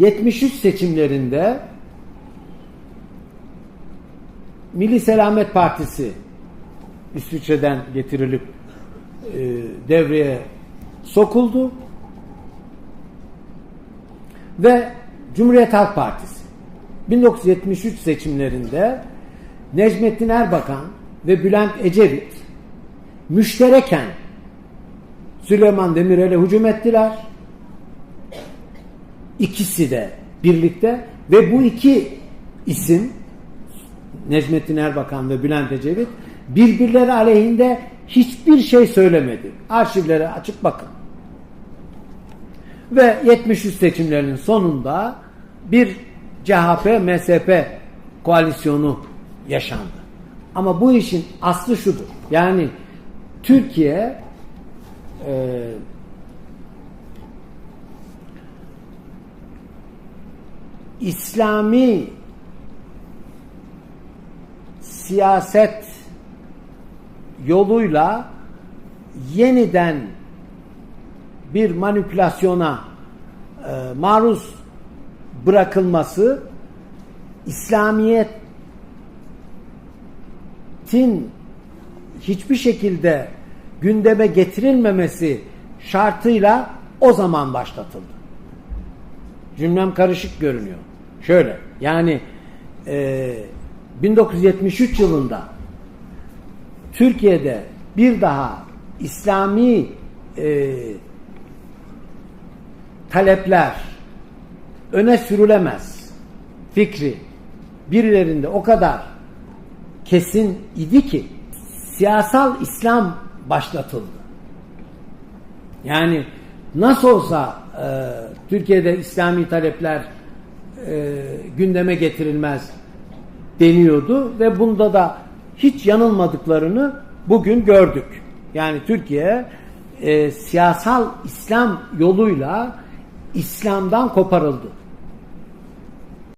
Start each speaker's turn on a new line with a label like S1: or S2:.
S1: 73 seçimlerinde Milli Selamet Partisi İsviçre'den getirilip e, devreye sokuldu ve Cumhuriyet Halk Partisi 1973 seçimlerinde Necmettin Erbakan ve Bülent Ecevit müştereken Süleyman Demirel'e hücum ettiler. İkisi de birlikte ve bu iki isim Necmettin Erbakan ve Bülent Ecevit birbirleri aleyhinde hiçbir şey söylemedi. Arşivlere açık bakın. Ve 73 seçimlerinin sonunda bir CHP-MSP koalisyonu yaşandı. Ama bu işin aslı şudur. Yani Türkiye e, İslami siyaset yoluyla yeniden bir manipülasyona e, maruz bırakılması İslamiyet'in hiçbir şekilde gündeme getirilmemesi şartıyla o zaman başlatıldı. Cümlem karışık görünüyor. Şöyle yani e, 1973 yılında Türkiye'de bir daha İslami e, talepler öne sürülemez fikri birilerinde o kadar kesin idi ki siyasal İslam başlatıldı. Yani nasıl olsa e, Türkiye'de İslami talepler e, gündeme getirilmez deniyordu ve bunda da hiç yanılmadıklarını bugün gördük. Yani Türkiye e, siyasal İslam yoluyla İslam'dan koparıldı.